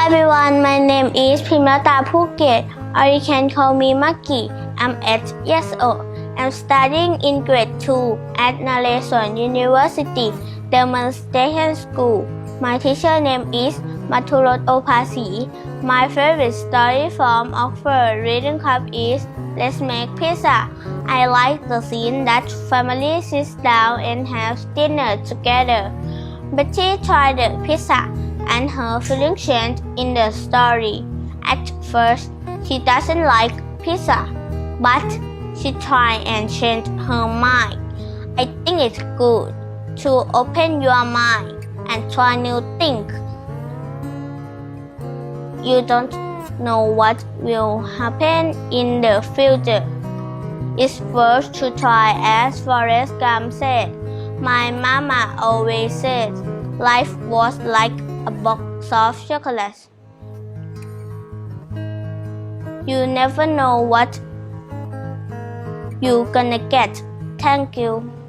everyone, my name is Primrata Phuket, or you can call me Maki. I'm 8 years old. I'm studying in grade 2 at Nalesuan University, Demonstration School. My teacher name is Mathurot Opasi. My favorite story from Oxford Reading Club is Let's Make Pizza. I like the scene that family sits down and have dinner together. Betty tried the pizza and her feelings changed in the story. At first, she doesn't like pizza, but she tried and changed her mind. I think it's good to open your mind and try new things. You don't know what will happen in the future. It's worth to try, as Forrest Gump said. My mama always said life was like a box of chocolates. You never know what you're gonna get. Thank you.